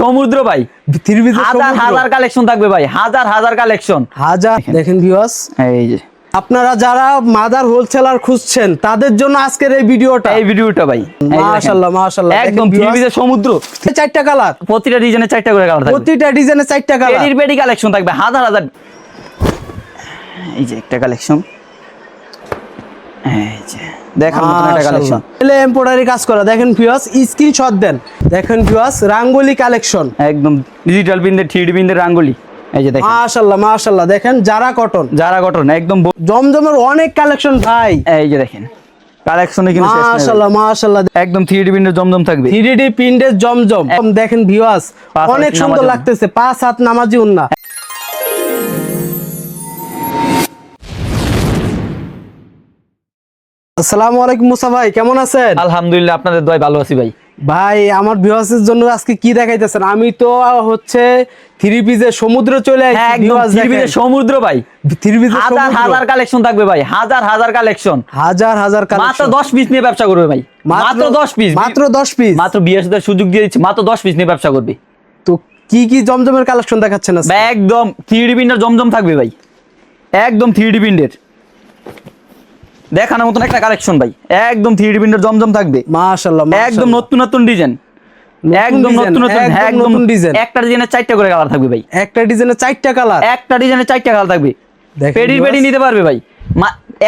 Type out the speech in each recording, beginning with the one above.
সমুদ্র ভাই। হাজার হাজার কালেকশন থাকবে ভাই। হাজার হাজার কালেকশন হাজার দেখেন। ভিউয়ার্স এই যে। আপনারা যারা মাদার হোলসেলার খুঁজছেন তাদের জন্য আজকের এই ভিডিওটা। এই ভিডিওটা ভাই। মাশাআল্লাহ মাশাআল্লাহ একদম পৃথিবীতে সমুদ্র। চারটা কালার প্রতিটা ডিজাইনে চারটা করে কালার থাকবে। প্রতিটা ডিজাইনে চারটা কালার পেডির পেডি কালেকশন থাকবে। হাজার হাজার। এই যে একটা কালেকশন এই যে। দেখার মতন একটা কালেকশন এলে এমব্রয়ডারি কাজ করা। দেখেন ভিউয়ার্স স্ক্রিনশট দেন। দেখেন ভিউয়ার্স রাঙ্গোলি কালেকশন একদম ডিজিটাল বিন্দের থ্রি ডি রাঙ্গুলি। এই যে দেখেন। মাশাআল্লাহ মাশাআল্লাহ। দেখেন যারা কটন যারা গঠন একদম জমজমের অনেক কালেকশন ভাই। এই যে দেখেন। কালেকশনে কিন্তু। মাশাআল্লাহ মাশাআল্লাহ। একদম জমজম থাকবে। প্রিন্টের জমজম। দেখেন ভিউয়ার্স অনেক সুন্দর লাগতেছে। পাঁচ হাত নামাজি উন্না। আসসালামু আলাইকুম মুসা ভাই কেমন আছেন? আলহামদুলিল্লাহ আপনাদের দয় ভালো আছি ভাই। ভাই আমার ভিউয়ার্সের জন্য আজকে কি দেখাইতেছেন? আমি তো হচ্ছে থ্রি পিসে সমুদ্র চলে হ্যাঁ আসছি। সমুদ্র ভাই। থ্রি পিসে হাজার সমুদ্র। হাজার কালেকশন থাকবে ভাই হাজার হাজার কালেকশন হাজার হাজার মাত্র collection। দশ পিস নিয়ে ব্যবসা করবে ভাই। মাত্র দশ পিস মাত্র দশ পিস মাত্র সাথে সুযোগ দিয়ে দিচ্ছি মাত্র দশ পিস নিয়ে ব্যবসা করবে। তো কি কি জমজমের কালেকশন দেখাচ্ছেন আজকে? একদম থ্রি ডি জমজম থাকবে ভাই। একদম থ্রি ডি দেখানোর মতন একটা কালেকশন ভাই। একদম থ্রি ডি প্রিন্টার জমজম থাকবে। মাশাআল্লাহ একদম নতুন নতুন ডিজাইন একদম নতুন নতুন একদম হ্যাঁ, design। একটা ডিজাইনের চারটা করে কালার থাকবে ভাই। একটা ডিজাইনে চারটা কালার একটা ডিজাইনের চারটা কালার থাকবে। পেডির পেডি নিতে পারবে ভাই।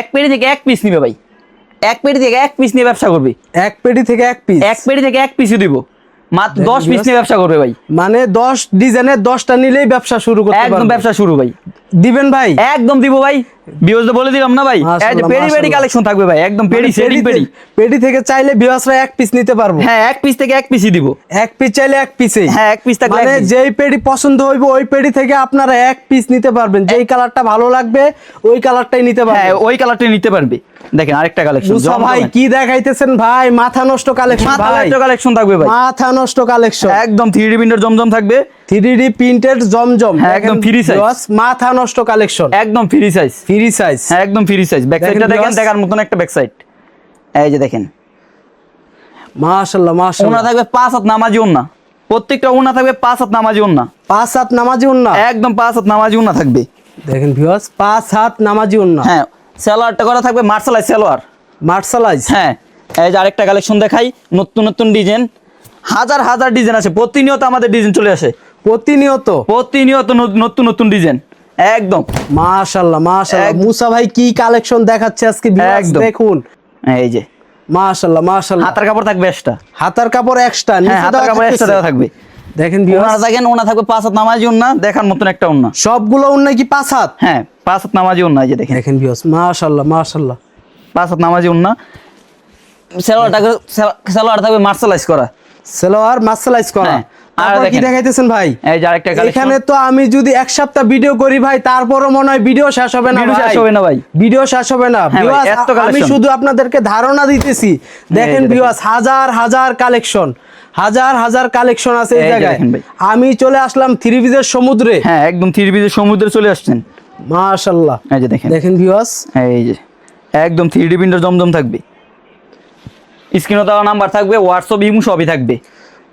এক পেডি থেকে এক পিস নিবে ভাই। এক পেডি থেকে এক পিস নিয়ে ব্যবসা করবে। এক পেটি থেকে এক পিস এক পেডি থেকে এক পিসই দিব। মাত্র দেখেন দশ পিস নিয়ে ব্যবসা করবে ভাই। মানে দশ ডিজাইনের দশটা নিলেই ব্যবসা শুরু করতে একদম ব্যবসা শুরু ভাই। দিবেন ভাই? একদম দিব ভাই। বিওজ বলে দিলাম না ভাই? এই যে পেডি পেডি কালেকশন থাকবে ভাই একদম পেডি মানে সেটিং পেডি। থেকে- পেটি থেকে চাইলে ভিউয়ার্সরা এক পিস নিতে পারব। হ্যাঁ এক পিস থেকে এক পিসই দিব। এক পিস চাইলে এক পিসে হ্যাঁ, এক piece থাকলে মানে যেই পেটি পছন্দ হইবে ওই পেটি থেকে আপনারা এক পিস নিতে পারবেন। যেই কালারটা ভালো লাগবে ওই কালারটাই নিতে হ্যাঁ ওই কালারটাই নিতে পারবে। দেখেন আরেকটা কালেকশন ভাই কি দেখাইতেছেন ভাই? মাথা নষ্ট কালেকশন ভাই। একটা কালেকশন থাকবে ভাই। মাথা নষ্ট কালেকশন একদম থ্রি ডি প্রিন্টার জমজম থাকবে। থ্রি ডি প্রিন্টেড জমজম হ্যাঁ, একদম size। viewers, মাথা নষ্ট কালেকশন একদম ফ্রি সাইজ ফ্রি সাইজ হ্যাঁ একদম ফ্রি সাইজ ব্যাক সাইডটা দেখেন দেখার মতন একটা ব্যাক সাইড এই যে দেখেন। মাশাআল্লাহ ওনা থাকবে পাঁচ হাত নামাজি ওন্না। প্রত্যেকটা ওনা থাকবে পাঁচ হাত নামাজি ওন্না। পাঁচ হাত নামাজি উন্না একদম পাঁচ হাত নামাজি ওন্না থাকবে। দেখেন ভিউয়ার্স পাঁচ হাত নামাজি উন্না হ্যাঁ সালোয়ারটা করা থাকবে মার্শালাই সালোয়ার। মার্শালাইজ? হ্যাঁ এই যে আরেকটা কালেকশন দেখাই নতুন নতুন ডিজাইন। হাজার হাজার ডিজাইন আছে প্রতিনিয়ত আমাদের ডিজাইন চলে আসে। প্রতিনিয়ত। প্রতিনিয়ত নতুন নতুন ডিজাইন একদম। মাশাআল্লাহ মাশাআল্লাহ। মুসা ভাই কি কালেকশন দেখাচ্ছে আজকে দেখুন। এই যে। মাশাআল্লাহ মাশাআল্লাহ। হাতার কাপড় থাকবে এক্সট্রা হাতার কাপড় এক্সট্রা হ্যাঁ হাতার কাপড় এক্সট্রা দেওয়া থাকবে। দেখেন ওনা ভিউয়ার্স থাকেন ওনা থাকবে পাঁচ হাত নামাজি ওন্না দেখার মতন একটা ওন্না সবগুলো উন্না কি পাঁচ হাত? হ্যাঁ পাঁচ হাত নামাজি এই যে দেখেন। দেখেন ভিউয়ার্স মাশাআল্লাহ মাশাআল্লাহ। পাঁচ হাত নামাজি ওন্না সালোয়ারটা সালোয়ার থাকবে মার্শালাইজ করা সেলোয়ার মার্শালাইজ করা। হ্যাঁ, তারপর কি দেখাইতেছেন ভাই? এই যে আরেকটা কালেকশন এখানে তো আমি যদি এক সপ্তাহ ভিডিও করি ভাই তারপরও মনে হয় ভিডিও শেষ হবে না Video শেষ হবে না ভাই। ভিডিও শেষ হবে না। ভাই, Viewers, এত আমি শুধু আপনাদেরকে ধারণা দিতেছি। দেখেন দেখেন। ভিউয়ার্স হাজার হাজার কালেকশন হাজার হাজার কালেকশন আছে এই এই জায়গায়। আমি চলে আসলাম থ্রি বিজের সমুদ্রে। হ্যাঁ একদম থ্রি পিসের সমুদ্রে চলে আসছেন। মাশাআল্লাহ। এই যে দেখেন। দেখেন ভিউয়ার্স এই যে। একদম থ্রি ডি প্রিন্টার জমজম থাকবে। স্ক্রিনও দেওয়া নাম্বার থাকবে হোয়াটসঅ্যাপ ইমু সবই থাকবে।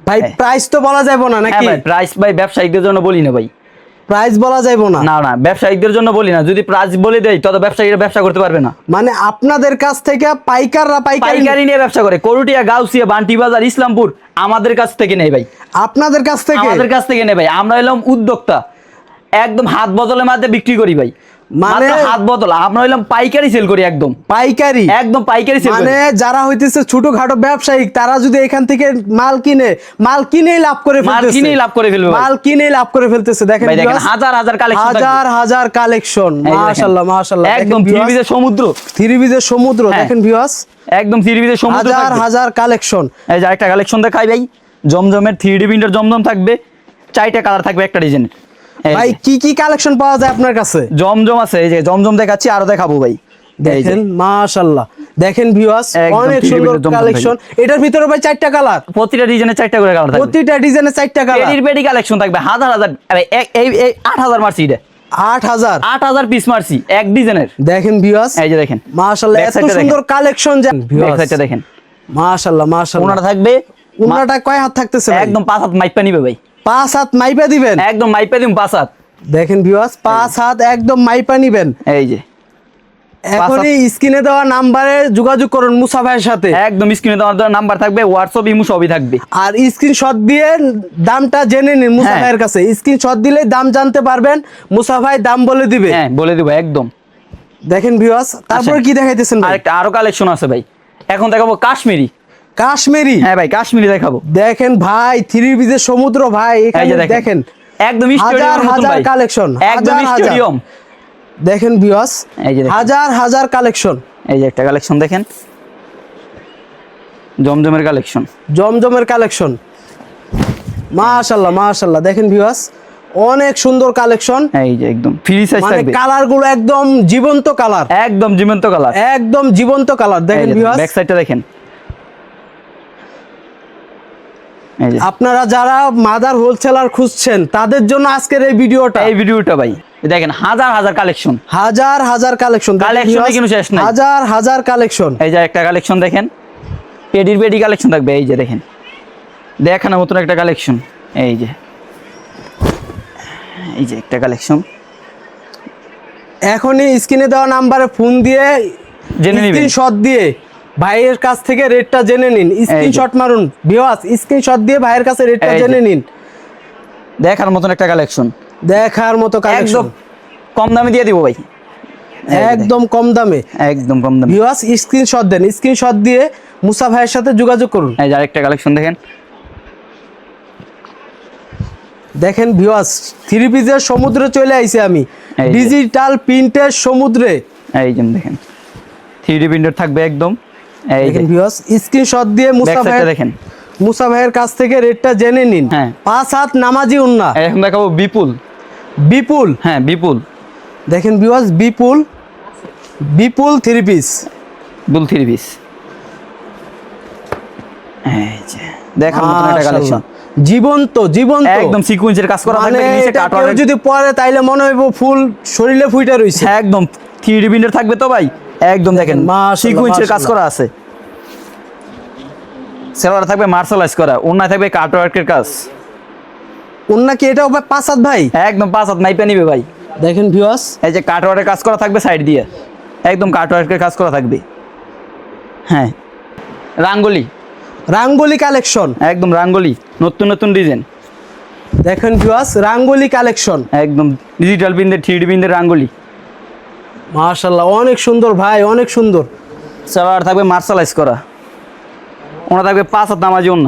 ভাই হ্যাঁ। প্রাইস তো বলা যাবে না হ্যাঁ নাকি? ভাই প্রাইস ভাই ব্যবসায়িকদের জন্য বলি না ভাই। প্রাইস বলা যাবে না? না না ব্যবসায়িকদের জন্য বলি না। যদি প্রাইস বলে দেয় তবে ব্যবসায়ীরা ব্যবসা করতে পারবে না। মানে আপনাদের কাছ থেকে পাইকাররা পাইকারি পাইকারি নিয়ে ব্যবসা করে। করুটিয়া গাউসিয়া বান্টি বাজার ইসলামপুর আমাদের কাছ থেকে নেই ভাই। আপনাদের কাছ থেকে? আমাদের কাছ থেকে নেই ভাই। আমরা এলাম উদ্যোক্তা। একদম হাত বদলের মাধ্যমে বিক্রি করি ভাই। মানে হাত বদল আমরা হইলাম পাইকারি সেল করি একদম। পাইকারি? একদম পাইকারি সেল মানে যারা হইতেছে ছোটখাটো ব্যবসায়িক তারা যদি এখান থেকে মাল কিনে মাল কিনেই লাভ করে মাল কিনেই লাভ করে ফেলবে মাল কিনেই লাভ করে ফেলতেছে। দেখেন ভাই দেখেন হাজার হাজার কালেকশন হাজার হাজার কালেকশন মাশাআল্লাহ মাশাআল্লাহ। একদম থ্রি পিসের সমুদ্র। থ্রি বিজের সমুদ্র হ্যাঁ। দেখেন ভিউয়ার্স একদম থ্রি পিসের সমুদ্র হাজার হাজার কালেকশন এই যে আরেকটা কালেকশন দেখাই ভাই। জমজমের থ্রি ডি প্রিন্টার জমজম থাকবে। চারটা কালার থাকবে একটা ডিজাইনের ভাই কি কি কালেকশন পাওয়া যায় আপনার কাছে? জমজম আছে এই যে জমজম দেখাচ্ছি আরও দেখাবো ভাই। দেখেন মাশাআল্লাহ। দেখেন ভিউয়ার্স অনেক সুন্দর কালেকশন এটার ভিতরে ভাই চারটা কালার প্রতিটা ডিজাইনে চারটা করে কালার থাকবে। প্রতিটা ডিজাইনে চারটা কালার পেডির পেডি কালেকশন থাকবে হাজার হাজার আরে এক- এই এই আট হাজার মারছি এটা। আট হাজার। আট হাজার পিস মারছি এক ডিজাইনের দেখেন ভিউয়ার্স এই যে দেখেন। মাশাআল্লাহ এত সুন্দর কালেকশন যে ব্যাক সাইডটা দেখেন। মাশাআল্লাহ মাশাআল্লাহ। ওনাটা থাকবে উন্নাটা কয় হাত থাকতেছে একদম পাঁচ হাত মাইপা নিবে ভাই। পাঁচ হাত মাইপা দিবেন। একদম মাইপা দিম পাঁচ হাত। দেখেন ভিউয়ার্স পাঁচ হাত একদম মাইপা নিবেন। এই যে। এখনই স্ক্রিনে দেওয়া নাম্বারে যোগাযোগ করুন মুসা ভাইয়ের সাথে। একদম স্ক্রিনে তোমার নাম্বার থাকবে হোয়াটসঅ্যাপ ইমু সবই থাকবে। আর স্ক্রিনশট দিয়ে দামটা জেনে নিন মুসা হ্যাঁ। ভাইয়ের কাছে। স্ক্রিনশট দিলে দাম জানতে পারবেন মুসা ভাই দাম বলে দিবে। হ্যাঁ বলে দিব একদম। দেখেন ভিউয়ার্স তারপরে আচ্ছা। কি দেখাইতেছেন ভাই? আরেকটা আরও কালেকশন আছে ভাই। এখন দেখাবো কাশ্মীরি। কাশ্মীরি। হ্যাঁ ভাই কাশ্মীরি দেখাবো। দেখেন ভাই থ্রি বিজের সমুদ্র ভাই এখানে দেখেন একদম হাজার হাজার কালেকশন একদম স্টেডিয়াম। দেখেন যে হাজার হাজার কালেকশন। এই যে একটা কালেকশন দেখেন। জমজমের কালেকশন। জমজমের কালেকশন। মাশাল্লাহ মাশাল্লাহ দেখেন ভিউয়ার্স অনেক সুন্দর কালেকশন। এই যে একদম ফ্রি সাইজ মানে থাকবে। কালারগুলো একদম জীবন্ত কালার একদম জীবন্ত কালার একদম জীবন্ত কালার দেখেন ভিউয়ার্স ব্যাক সাইডটা দেখেন এই যে আপনারা যারা মাদার হোলসেলার খুঁজছেন তাদের জন্য আজকের এই ভিডিওটা। এই ভিডিওটা ভাই দেখেন হাজার হাজার কালেকশন। হাজার হাজার কালেকশন। এ কিন্তু শেষ নাই। হাজার হাজার কালেকশন। এই যে একটা কালেকশন দেখেন পেডির পেডি কালেকশন থাকবে এই যে দেখেন। দেখানোর মতন একটা কালেকশন এই যে। এই যে একটা কালেকশন। এখনই স্ক্রিনে দেওয়া নাম্বারে ফোন দিয়ে জেনে নিবেন। স্ক্রিনশট দিয়ে ভাইয়ের কাছ থেকে রেটটা জেনে নিন। স্ক্রিনশট মারুন। ভিউয়ার্স স্ক্রিনশট দিয়ে ভাইয়ের কাছে রেটটা জেনে নিন। দেখার মতন একটা কালেকশন দেখার মতো কালেকশন কম দামে দিয়ে দিব ভাই। একদম কম দামে। একদম কম দামে। ভিউয়ার্স স্ক্রিনশট দেন। স্ক্রিনশট দিয়ে মুসা ভাইয়ের সাথে যোগাযোগ করুন। এই আরেকটা কালেকশন দেখেন। দেখেন ভিউয়ার্স থ্রি পিসের সমুদ্রে চলে আইছি আমি। ডিজিটাল প্রিন্টের সমুদ্রে। এই দেখেন। থ্রি ডি প্রিন্টার থাকবে একদম। দেখেন ভিউয়ার্স স্ক্রিনশট দিয়ে দেখেন। মুসা ভাইয়ের কাছ থেকে রেটটা জেনে নিন। হ্যাঁ। পাঁচ হাত নামাজি উন্না। এখন দেখাবো বিপুল। বিপুল? হ্যাঁ বিপুল। দেখেন viewers Bipul Bipul three piece three piece দেখার মতন একটা কালেকশন জীবন্ত জীবন্ত। একদম সিকুয়েন্সের কাজ করা মানে থাকবে নিচে এটা যদি পরে তাইলে মনে হইব ফুল শরীরে ফুইটা রইছে। একদম থ্রি ডি প্রিন্টার থাকবে তো ভাই। একদম দেখেন মাশাআল্লাহ, সিকুয়েন্সের কাজ করা আছে। সেলার থাকবে মার্শালাইজ করা অন্যায় থাকবে কাট ওয়ার্কের কাজ। উন্না কি এটাও পাঁচ হাত ভাই? একদম পাঁচ হাত মাইপে নিবে ভাই। দেখেন ভিউয়ার্স এই যে কাট ওয়ার্কের কাজ করা থাকবে সাইড দিয়ে একদম কাট ওয়ার্কের কাজ করা থাকবে। হ্যাঁ রাঙ্গলি। রাঙ্গলি কালেকশন একদম রাঙ্গলি নতুন নতুন ডিজাইন দেখেন ভিউয়ার্স রাঙ্গলি কালেকশন একদম ডিজিটাল প্রিন্টের থ্রি ডি প্রিন্টের রাঙ্গলি। মাশাল্লাহ অনেক সুন্দর ভাই অনেক সুন্দর। সেলার থাকবে মার্শালাইজ করা। ওনা থাকবে পাঁচ হাত নামাজি অন্য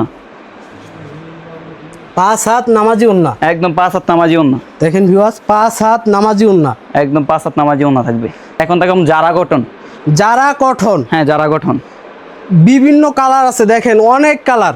পাঁচ হাত নামাজি উন্না একদম পাঁচ হাত নামাজি অন্য দেখেন ভিউয়ার্স পাঁচ হাত নামাজি উন্না একদম পাঁচ হাত নামাজি অন্য থাকবে। এখন দেখুন জারা গঠন। যারা কঠন হ্যাঁ জারা গঠন। বিভিন্ন কালার আছে দেখেন অনেক কালার।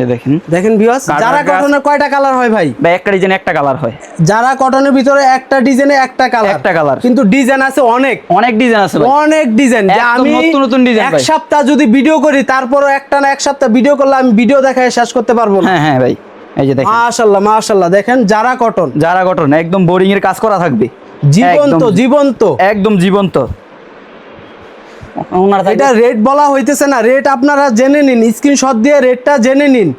এই দেখেন। দেখেন ভিউয়ার্স যারা কটনের কয়টা কালার হয় ভাই? বা একটা ডিজাইন একটা কালার হয়। যারা কটনের ভিতরে একটা ডিজাইনে একটা কালার একটা colour। কিন্তু ডিজাইন আছে অনেক। অনেক ডিজাইন আছে অনেক ডিজাইন যে আমি নতুন নতুন design এক সপ্তাহ যদি ভিডিও করি তারপরও একটা না এক সপ্তাহ ভিডিও করলে আমি ভিডিও দেখায় শেষ করতে পারব না। হ্যাঁ হ্যাঁ ভাই। এই যে দেখেন। দেখেন যারা কটন জারা গঠন একদম বোরিং এর কাজ করা থাকবে। জীবন্ত জীবন্ত। একদম জীবন্ত। এটা রেট বলা হইতেছে না রেট আপনারা জেনে নিন স্ক্রিনশট দিয়ে রেটটা জেনে নিন।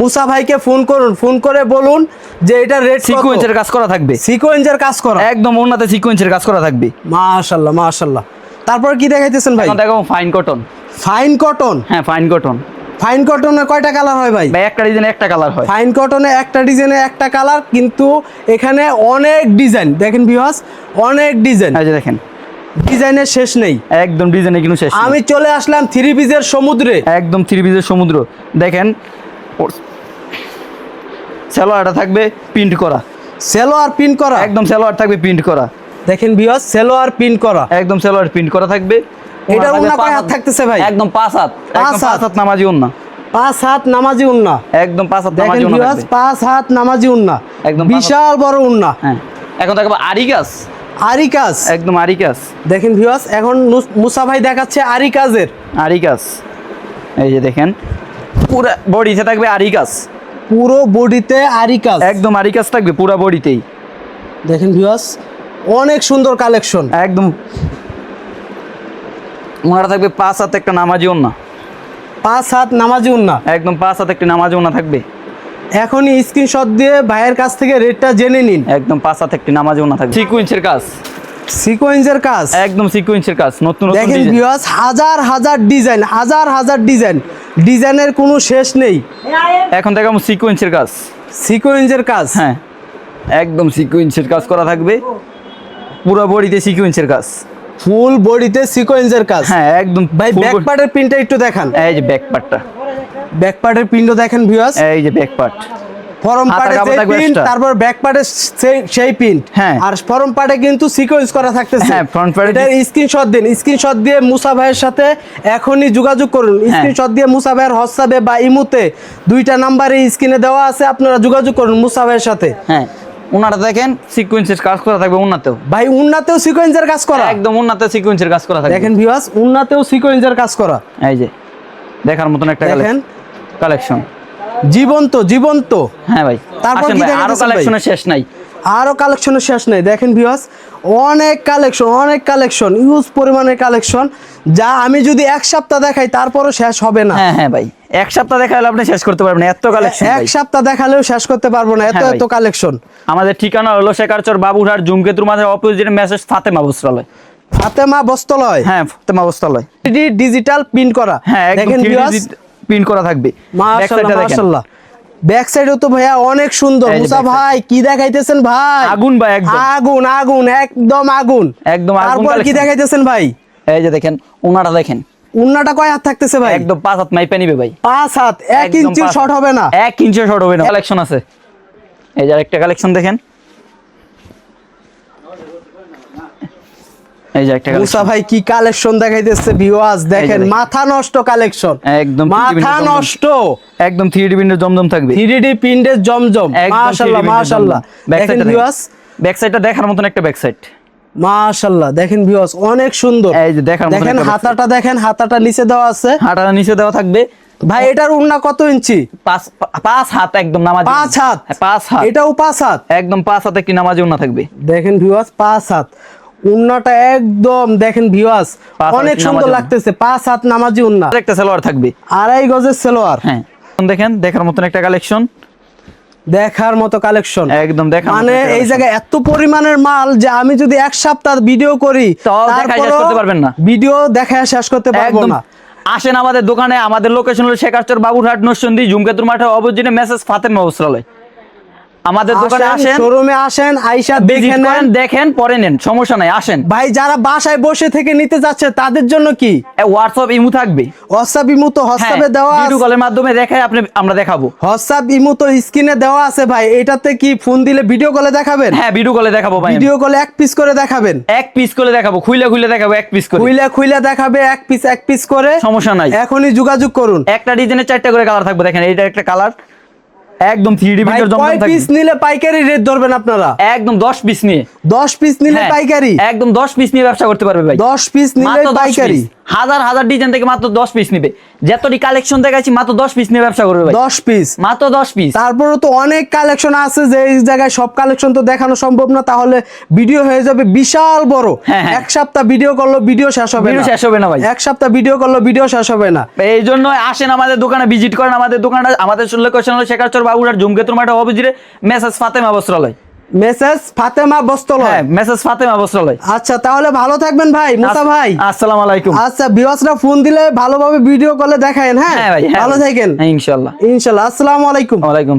মুসা ভাইকে ফোন করুন ফোন করে বলুন যে এটা রেট সিকোয়েন্সের কাজ করা থাকবে। সিকোয়েন্সের কাজ করা। একদম ওনাতে সিকোয়েন্সের কাজ করা থাকবে। মাশাল্লাহ মাশাল্লাহ। তারপর কি দেখাইতেছেন ভাই? দেখো ফাইন কটন ফাইন কটন হ্যাঁ ফাইন কটন ফাইন কটনে কয়টা কালার হয় ভাই? ভাই একটা ডিজাইন একটা কালার হয়। ফাইন কটনে একটা ডিজাইনে একটা কালার কিন্তু এখানে অনেক ডিজাইন দেখেন বিহাস অনেক ডিজাইন এই যে দেখেন। ডিজাইনের শেষ নেই। একদম ডিজাইনে কিন্তু শেষ আমি চলে আসলাম থ্রি পিসের সমুদ্রে। একদম থ্রি পিসের সমুদ্র। দেখেন সেলোয়ারটা থাকবে প্রিন্ট করা। সেলোয়ার পিন করা? একদম সেলোয়ার থাকবে প্রিন্ট করা। দেখেন বিহাস সেলোয়ার পিন করা। একদম সেলোয়ার প্রিন্ট করা থাকবে। থাকবে পাঁচ কয় হাত থাকতেছে ভাই? একদম পাঁচ হাত। পাঁচ হাত। নামাজি উন্না। পাঁচ হাত নামাজি উন্না। একদম পাঁচ হাত দেখেন নামাজি উন্না পাঁচ হাত নামাজি উন্না। একদম বিশাল বড় উন্না। হ্যাঁ। এখন দেখব আরিকাস। আরিকাস একদম আরিকাস। দেখেন ভিউয়ার্স এখন মুসা ভাই দেখাচ্ছে আরিকাজের আরিকাস। এই যে দেখেন পুরা বডিতে থাকবে আরিকাস। পুরো বডিতে আরিকাজ একদম আরিকাস থাকবে পুরা বডিতেই। দেখেন ভিউয়ার্স অনেক সুন্দর কালেকশন একদম। ওনারা থাকবে পাঁচ হাতে একটা নামাজি না পাঁচ হাত নামাজি উন্না একদম পাঁচ হাত একটি নামাজ ওনা থাকবে। এখনই স্ক্রিনশট দিয়ে ভাইয়ের কাছ থেকে রেটটা জেনে নিন। একদম পাঁচ হাত একটি নামাজ ওনা থাকবে। সিকুয়েন্সের কাজ। সিকোয়েন্সের কাজ? একদম সিকুয়েন্সের কাজ নতুন নতুন দেখেন ভিউয়ার্স হাজার হাজার ডিজাইন হাজার হাজার ডিজাইন ডিজাইনের কোনো শেষ নেই। এখন দেখাবো সিকুয়েন্সের কাজ। সিকোয়েন্সের কাজ? হ্যাঁ। একদম সিকুয়েন্সের কাজ করা থাকবে। পুরো বডিতে সিকুয়েন্সের কাজ। ফুল বডিতে সিকোয়েন্সের কাজ? হ্যাঁ একদম ভাই ব্যাক পার্টের প্রিন্টটা একটু দেখান। এই যে ব্যাক পার্টটা ব্যাক পার্টের দেখেন ভিউয়ার্স এই যে ব্যাক পার্ট ফরম পার্টে যে extra। তারপর ব্যাক পার্টে সেই প্রিন্ট হ্যাঁ। আর ফরম পার্টে কিন্তু সিকোয়েন্স করা থাকতেছে। হ্যাঁ, front part এ এটার স্ক্রিনশট দিন। স্ক্রিনশট দিয়ে মুসা ভাইয়ের সাথে এখনই যোগাযোগ করুন। হ্যাঁ। স্ক্রিনশট দিয়ে মুসা ভাইয়ের হোয়াটসঅ্যাপে বা ইমুতে দুইটা নাম্বারে স্ক্রিনে দেওয়া আছে আপনারা যোগাযোগ করুন মুসা ভাইয়ের সাথে। হ্যাঁ ওনাটা দেখেন সিকুয়েন্সের কাজ করা থাকবে ওনাতেও ভাই উন্নাতেও সিকোয়েন্সের কাজ করা। একদম ওনাতে সিকুয়েন্সের কাজ করা থাকবে। দেখেন ভিউয়ার্স উন্নাতেও সিকোয়েন্সের কাজ করা। এই যে দেখার মতন একটা দেখেন কালেকশন। জীবন্ত জীবন্ত। হ্যাঁ ভাই। তারপর আরও? কালেকশনের শেষ নাই। আরও কালেকশনের শেষ নেই। দেখেন ভিউয়ার্স অনেক কালেকশন অনেক কালেকশন ইউজ পরিমাণের কালেকশন যা আমি যদি এক সপ্তাহ দেখাই তারপরও শেষ হবে না। হ্যাঁ হ্যাঁ ভাই। এক সপ্তাহ দেখালে আপনি শেষ করতে পারবেন এত কালেকশন এক সপ্তাহ দেখালেও শেষ করতে পারব না। এত হ্যাঁ এত কালেকশন। আমাদের ঠিকানা হলো শেখারচর বাবুরহাট জুমকেতুর মাঝে অপোজিটে মেসেজ ফাতেমা বস্ত্রালয়। ফাতেমা বস্তলয় হ্যাঁ ফাতেমা বস্ত্রালয়। ডিজিটাল প্রিন্ট করা। হ্যাঁ দেখেন ভিউয়ার্স প্রিন্ট করা থাকবে। মাশাআল্লাহ ব্যাক সাইডেও তো ভাইয়া অনেক সুন্দর। মুসা ভাই কি দেখাইতেছেন ভাই? আগুন ভাই একদম। আগুন আগুন একদম আগুন। একদম আগুন তারপর কি দেখাইতেছেন ভাই? এই যে দেখেন ওনাটা দেখেন। উন্নাটা কয় হাত থাকতেছে ভাই? একদম পাঁচ হাত মাইপে নিবে ভাই। পাঁচ হাত এক ইঞ্চি শর্ট হবে না? এক ইঞ্চি শর্ট হবে না। কালেকশন আছে। এই যে একটা কালেকশন দেখেন। এই যে একটা মুসা ভাই কি কালেকশন দেখাইতেছে ভিউয়ার্স দেখেন দেখেন। মাথা নষ্ট কালেকশন একদম মাথা নষ্ট। একদম থ্রি প্রিন্টের জমজম থাকবে। থ্রিডি প্রিন্টের জমজম। মাশাআল্লাহ মাশাআল্লাহ। দেখেন ভিউয়ার্স ব্যাক সাইডটা দেখার মতন একটা ব্যাক সাইড মাশাআল্লাহ দেখেন ভিউয়ার্স অনেক সুন্দর। এই যে দেখার দেখেন হাতাটা দেখেন হাতাটা নিচে দেওয়া আছে। হাঁটাটা নিচে দেওয়া থাকবে। ভাই এটার উন্না কত ইঞ্চি? পাঁচ পাঁচ হাত একদম নামাজ পাঁচ হাত? পাঁচ হাত। এটাও পাঁচ হাত? একদম পাঁচ হাত একটি নামাজ না থাকবে। দেখেন ভিউয়ার্স পাঁচ হাত। উন্নাটা একদম দেখেন হাত অনেক সুন্দর লাগতেছে পাঁচ হাত নামাজি উন্না। একটা সালোয়ার থাকবে। আড়াই গজের সেলোয়ার। হ্যাঁ দেখেন দেখার মতন একটা কালেকশন দেখার মতো কালেকশন একদম মতন মানে এই জায়গায় এত পরিমাণের মাল যে আমি যদি এক সপ্তাহ ভিডিও করি তাও দেখায় শেষ করতে পারবেন না। ভিডিও দেখা শেষ করতে পারব না। আসেন আমাদের দোকানে আমাদের লোকেশন হলো শেখারচর বাবুরহাট নরসন্দি জুমকেতুর মাঠে অবজিনে মেসেজ ফাতেমা বস্ত্রালয় আমাদের দোকানে আসেন শোরুমে আসেন আইসা ভিজিট দেখে নেন। দেখেন পরে নেন সমস্যা নাই আসেন। ভাই যারা বাসায় বসে থেকে নিতে যাচ্ছে তাদের জন্য কি? হোয়াটসঅ্যাপ ইমু থাকবে। হোয়াটসঅ্যাপ ইমো তো হোয়াটসঅ্যাপে দেওয়া আছে। ভিডিও কলের মাধ্যমে দেখায় আপনি আমরা দেখাবো। হোয়াটসঅ্যাপ ইমো তো স্ক্রিনে দেওয়া আছে ভাই। এটাতে কি ফোন দিলে ভিডিও কলে দেখাবেন? হ্যাঁ ভিডিও কলে দেখাবো ভাই। ভিডিও কলে এক পিস করে দেখাবেন। এক পিস করে দেখাবো খুইলে খুইলে দেখাবো এক পিস করে। খুইলে খুইলে দেখাবে এক পিস এক পিস করে। সমস্যা নাই। এখনই যোগাযোগ করুন। একটা ডিজাইনের চারটা করে কালার থাকবে দেখেন এইটা একটা কালার একদম থ্রি প্রিন্টার জমা থাকে পিস নিলে পাইকারি রেট ধরবেন আপনারা? একদম 10 পিস নিয়ে। দশ পিস নিলে হ্যাঁ, পাইকারি? একদম 10 পিস নিয়ে ব্যবসা করতে পারবে ভাই। দশ পিস নিলে 10 পাইকারি। হাজার হাজার ডিজাইন থেকে মাত্র 10 পিস নিবে। যতটি কালেকশন দেখাচ্ছি মাত্র 10 পিস নিয়ে ব্যবসা করবে দশ পিস মাত্র 10 পিস তারপরে তো অনেক কালেকশন আছে যে এই জায়গায় সব কালেকশন তো দেখানো সম্ভব না তাহলে ভিডিও হয়ে যাবে বিশাল বড়। হ্যাঁ, হ্যাঁ। এক সপ্তাহ ভিডিও করল ভিডিও শেষ হবে ভিডিও না শেষ হবে না ভাই। এক সপ্তাহ ভিডিও করল ভিডিও শেষ হবে না। এই জন্য আসেন আমাদের দোকানে ভিজিট করেন আমাদের দোকানটা। আমাদের লোকেশন হলো শেখারচর বাবুরার জুমকেতুর মাঠে অবজিরে মেসেজ ফাতেমা বস্ত্রালয়। মেসেজ ফাতেমা বস্তলয় হ্যাঁ মেসেজ ফাতেমা বস্ত্রালয়। আচ্ছা তাহলে ভালো থাকবেন ভাই মুসা ভাই। আসসালামু আলাইকুম। আচ্ছা ভিউয়ার্সরা ফোন দিলে ভালোভাবে ভিডিও কলে দেখায়েন হ্যাঁ? হ্যাঁ ভাই হ্যাঁ ভালো থাকেন। ইনশাআল্লাহ ইনশাআল্লাহ ইনশাল্লাহ আসসালামু আলাইকুম। ওয়ালাইকুম